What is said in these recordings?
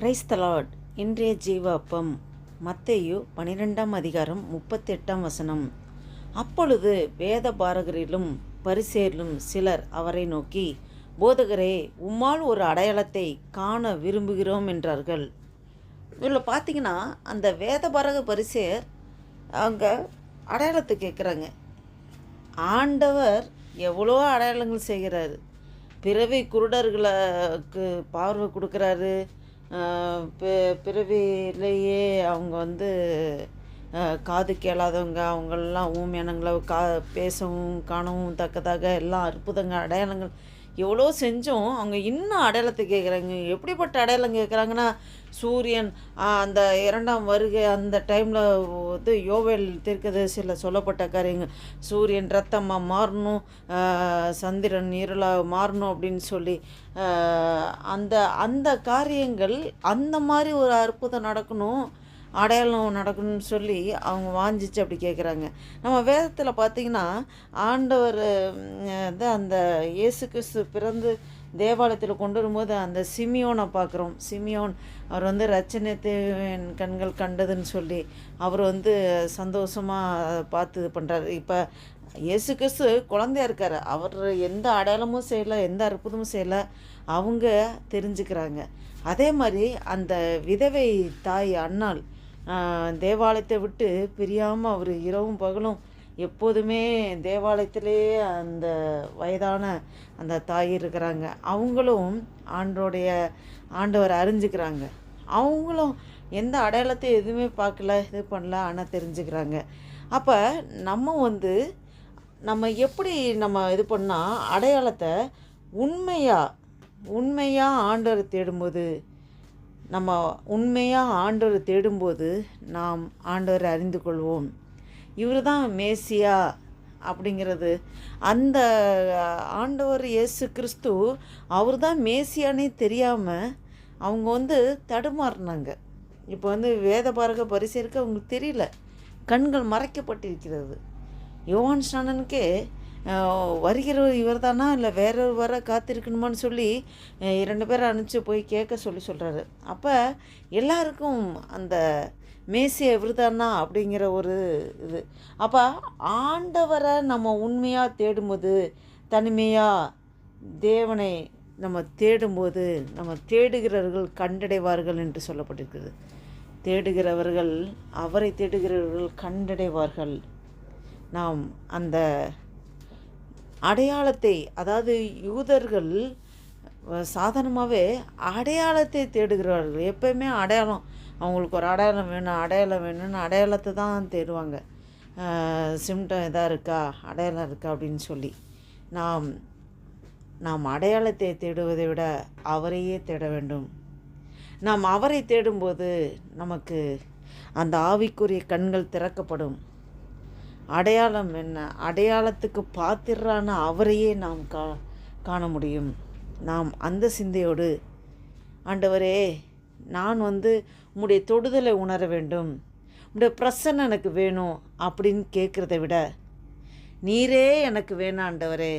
Price தலாட் இன்றைய ஜீவ அப்பம் மத்தேயு பனிரெண்டாம் அதிகாரம் முப்பத்தெட்டாம் வசனம். அப்பொழுது வேத பாரகரிலும் பரிசேரிலும் சிலர் அவரை நோக்கி போதகரே உம்மால் ஒரு அடையாளத்தை காண விரும்புகிறோம் என்றார்கள். இதில் பார்த்தீங்கன்னா அந்த வேத பாரக பரிசேர் அவங்க அடையாளத்தை கேட்குறாங்க. ஆண்டவர் எவ்வளோ அடையாளங்கள் செய்கிறாரு. பிறவி குருடர்களுக்கு பார்வை கொடுக்குறாரு. பிறவியிலேயே அவங்க வந்து காது கேளாதவங்க அவங்களெலாம் ஊமையானங்களை கா பேசவும் காணவும் தக்கதாக எல்லாம் அற்புதங்கள் அடையாளங்கள் எவ்வளோ செஞ்சும் அவங்க இன்னும் அடையாளத்தை கேட்குறாங்க. எப்படிப்பட்ட அடையாளம் கேட்குறாங்கன்னா சூரியன் அந்த இரண்டாம் வருகை அந்த டைமில் வந்து யோவேல் தீர்க்கதரிசியில் சொல்லப்பட்ட காரியங்கள் சூரியன் ரத்தமாக மாறணும் சந்திரன் இருளாக மாறணும் அப்படின்னு சொல்லி அந்த அந்த காரியங்கள் அந்த மாதிரி ஒரு அற்புதம் நடக்கணும். அடையாளம் நடக்கணும்னு சொல்லி அவங்க வாஞ்சிச்சு அப்படி கேட்குறாங்க நம்ம வேதத்தில் பார்த்தீங்கன்னா ஆண்டவர் வந்து அந்த இயேசு கிறிஸ்து பிறந்து தேவாலயத்தில் கொண்டு வரும்போது அந்த சிமியோனை பார்க்குறோம் சிமியோன் அவர் வந்து ரச்சனத்தின் கண்கள் கண்டதுன்னு சொல்லி அவர் வந்து சந்தோஷமாக பார்த்து இது பண்ணுறாரு இப்போ இயேசு கிறிஸ்து குழந்தையா இருக்கார். அவர் எந்த அடையாளமும் செய்யலை எந்த அற்புதமும் செய்யலை அவங்க தெரிஞ்சுக்கிறாங்க. அதே மாதிரி அந்த விதவை தாய் அண்ணாள் தேவாலயத்தை விட்டு பிரியாமல் அவர் இரவும் பகலும் எப்போதுமே தேவாலயத்திலே அந்த வயதான அந்த தாய் இருக்கிறாங்க. அவங்களும் ஆண்டோடைய ஆண்டவர் அறிஞ்சுக்கிறாங்க. அவங்களும் எந்த அடையாளத்தை எதுவுமே பார்க்கல இது பண்ணல ஆனால் தெரிஞ்சுக்கிறாங்க. அப்போ நம்ம வந்து நம்ம எப்படி நம்ம இது பண்ணால் அடையாளத்தை உண்மையாக உண்மையாக ஆண்டவரை தேடும்போது நம்ம உண்மையாக ஆண்டவரை தேடும்போது நாம் ஆண்டவரை அறிந்து கொள்வோம். இவர் தான் மேசியா அப்படிங்கிறது. அந்த ஆண்டவர் இயேசு கிறிஸ்து அவர் தான் மேசியானே தெரியாமல் அவங்க வந்து தடுமாறினாங்க. இப்போ வந்து வேத பாரக பரிசு இருக்க அவங்களுக்கு தெரியல. கண்கள் மறைக்கப்பட்டிருக்கிறது. யோவான் ஸ்நானனுக்கே வருகிறவர் இவர் தானா இல்லை வேறொரு வர காத்திருக்கணுமான்னு சொல்லி இரண்டு பேரை அனுப்பிச்சு போய் கேட்க சொல்லி சொல்கிறாரு அப்போ எல்லாருக்கும் அந்த மேசிய இவர்தானா அப்படிங்கிற ஒரு இது. அப்போ ஆண்டவரை நம்ம உண்மையாக தேடும்போது தனிமையாக தேவனை நம்ம தேடும்போது நம்ம தேடுகிறவர்கள் கண்டடைவார்கள் என்று சொல்லப்பட்டிருக்கிறது தேடுகிறவர்கள் அவரை தேடுகிறவர்கள் கண்டடைவார்கள். நாம் அந்த அடையாளத்தை அதாவது யூதர்கள் சாதாரணமாகவே அடையாளத்தை தேடுகிறார்கள். எப்பயுமே அடையாளம் அவங்களுக்கு ஒரு அடையாளம் வேணும் அடையாளம் வேணும்னு அடையாளத்தை தான் தேடுவாங்க. சிம்டம் இதாக இருக்கா அடையாளம் இருக்கா அப்படின்னு சொல்லி. நாம் நாம் அடையாளத்தை தேடுவதை விட அவரையே தேட வேண்டும். நாம் அவரை தேடும்போது நமக்கு அந்த ஆவிக்குரிய கண்கள் திறக்கப்படும். அடையாளம் என்ன? அடையாளத்துக்கு பாத்திரான அவரையே நாம் கா காண முடியும். நாம் அந்த சிந்தையோடு ஆண்டவரே நான் வந்து உம்முடைய தொடுதலை உணர வேண்டும். உம்முடைய பிரசன்ன எனக்கு வேணும் அப்படின்னு கேட்குறத விட நீரே எனக்கு வேணாண்டவரே ஆண்டவரே.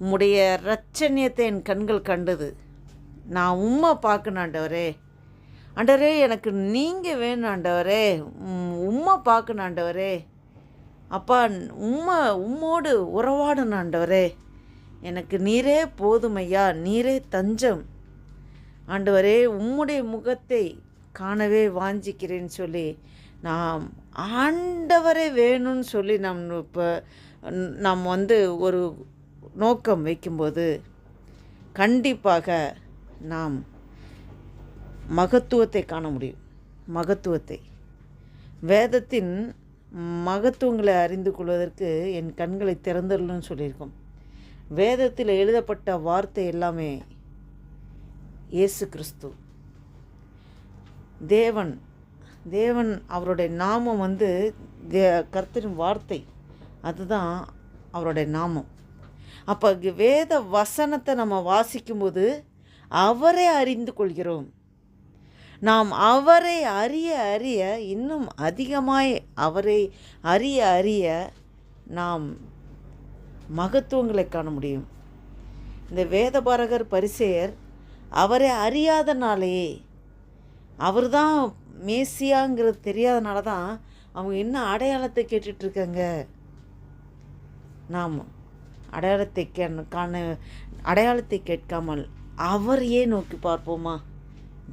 உம்முடைய ரச்சனியத்தை என் கண்கள் கண்டது. நான் உம்மை பார்க்கணும் ஆண்டவரே. ஆண்டவரே எனக்கு நீங்கள் வேணும் ஆண்டவரே. உம்மை பார்க்கணும் ஆண்டவரே. அப்பா உம்மை உம்மோடு உறவாடணும் ஆண்டவரே எனக்கு நீரே போதுமையா நீரே தஞ்சம். ஆண்டவரே உம்முடைய முகத்தை காணவே வாஞ்சிக்கிறேன்னு சொல்லி நாம் ஆண்டவரே வேணும்னு சொல்லி நம் இப்போ நாம் வந்து ஒரு நோக்கம் வைக்கும்போது கண்டிப்பாக நாம் மகத்துவத்தை காண முடியும். மகத்துவத்தை. வேதத்தின் மகத்துவங்களை அறிந்து கொள்வதற்கு என் கண்களை திறந்துள்ளன்னு சொல்லியிருக்கோம். வேதத்தில் எழுதப்பட்ட வார்த்தை எல்லாமே இயேசு கிறிஸ்து. தேவன் தேவன் அவருடைய நாமம் வந்து தே கர்த்தரின் வார்த்தை. அதுதான் அவருடைய நாமம். அப்போ வேத வசனத்தை நம்ம வாசிக்கும்போது அவரே அறிந்து கொள்கிறோம். நாம் அவரை அறிய அறிய இன்னும் அதிகமாய் அவரை அறிய அறிய நாம் மகத்துவங்களை காண முடியும். இந்த வேதபாரகர் பரிசேயர் அவரை அறியாதனாலேயே அவர் தான் மேசியாங்கிறது தெரியாதனால தான் அவங்க இன்னும் அடையாளத்தை கேட்டுட்ருக்காங்க? நாம் அடையாளத்தை கே காண அடையாளத்தை கேட்காமல் அவரையே நோக்கி பார்ப்போமா?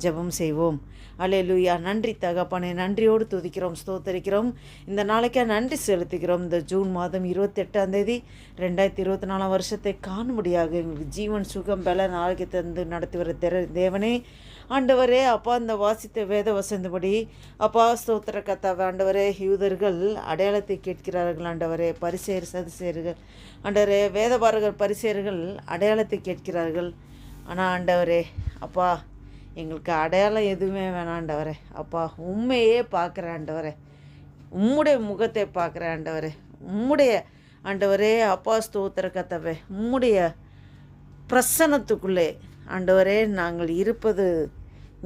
ஜெபம் செய்வோம். அலையலூயா நன்றி தகப்பனே நன்றியோடு துதிக்கிறோம் ஸ்தோத்தரிக்கிறோம். இந்த நாளைக்கே நன்றி செலுத்துகிறோம். இந்த ஜூன் மாதம் இருபத்தெட்டாம் தேதி ரெண்டாயிரத்தி இருபத்தி நாலாம் வருஷத்தை காணும்படியாக எங்களுக்கு ஜீவன் சுகம் பல நாளைக்கு தந்து நடத்தி வர தெர தேவனே. ஆண்டவரே அப்பா இந்த வாசித்த வேத வசந்தபடி அப்பா ஸ்தோத்திர கத்தாவை ஆண்டவரே யூதர்கள் அடையாளத்தை கேட்கிறார்கள் ஆண்டவரே பரிசேர் சதுசேர்கள் ஆண்டவரே வேதபாரகர் பரிசேர்கள் அடையாளத்தை கேட்கிறார்கள். ஆனால் ஆண்டவரே அப்பா எங்களுக்கு அடையாளம் எதுவுமே வேணாண்டவரே அப்பா உண்மையே பார்க்குறேன் ஆண்டவரே. உம்முடைய முகத்தை பார்க்குறேன் ஆண்டவரே. உம்முடைய ஆண்டவரே அப்பா ஸ்தோத்திர கத்தவே உம்முடைய பிரசன்னத்துக்குள்ளே ஆண்டவரே நாங்கள் இருப்பது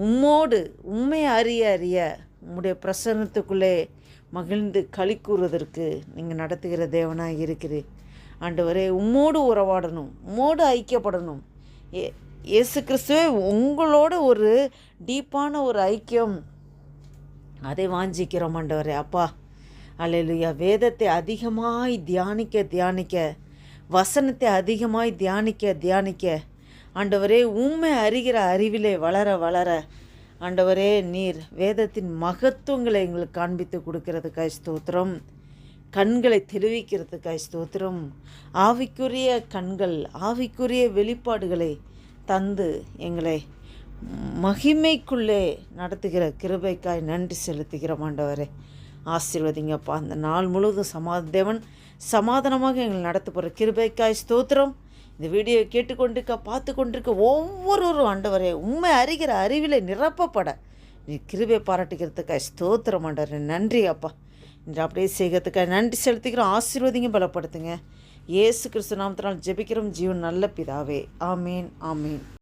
உம்மோடு உண்மை அறிய அறிய உம்முடைய பிரசன்னத்துக்குள்ளே மகிழ்ந்து களி கூறுவதற்கு நீங்கள் நடத்துகிற தேவனாக இருக்கிறீர். ஆண்டவரே உம்மோடு உறவாடணும் உம்மோடு ஐக்கியப்படணும். ஏ இயேசு கிறிஸ்துவே உங்களோட ஒரு டீப்பான ஒரு ஐக்கியம். அதை வாஞ்சிக்கிறோம் ஆண்டவரே அப்பா. அல்லேலுயா. வேதத்தை அதிகமாய் தியானிக்க தியானிக்க. வசனத்தை அதிகமாய் தியானிக்க தியானிக்க. ஆண்டவரே உண்மை அறிகிற அறிவிலே வளர வளர. ஆண்டவரே நீர் வேதத்தின் மகத்துவங்களை எங்களுக்கு காண்பித்து கொடுக்கறதுக்காய் ஸ்தோத்திரம். கண்களை தெளிவிக்கிறதுக்காய் ஸ்தோத்திரம். ஆவிக்குரிய கண்கள் ஆவிக்குரிய வெளிப்பாடுகளை தந்து எங்களை மகிமைக்குள்ளே நடத்துகிற கிருபைக்காய் நன்றி செலுத்துகிற ஆண்டவரே. ஆசீர்வதிங்கப்பா. அந்த நாள் முழுவதும் சமா தேவன் சமாதானமாக எங்களை நடத்த போகிற கிருபைக்காய் ஸ்தோத்திரம். இந்த வீடியோ கேட்டுக்கொண்டிருக்க பார்த்து கொண்டிருக்க ஒவ்வொருவரும் ஆண்டவரே உண்மை அறிகிற அறிவில் நிரப்பப்பட. நீ கிருபை பாராட்டுகிறதுக்காய் ஸ்தோத்திரம் ஆண்டவரே. நன்றி அப்பா. இன்று அப்படியே செய்கிறதுக்காக நன்றி செலுத்திக்கிறோம் ஆசீர்வதிங்க பலப்படுத்துங்க. இயேசு கிறிஸ்து நாமத்தினால் ஜெபிக்கிறோம். ஜீவன் நல்ல பிதாவே. ஆமீன் ஆமீன்.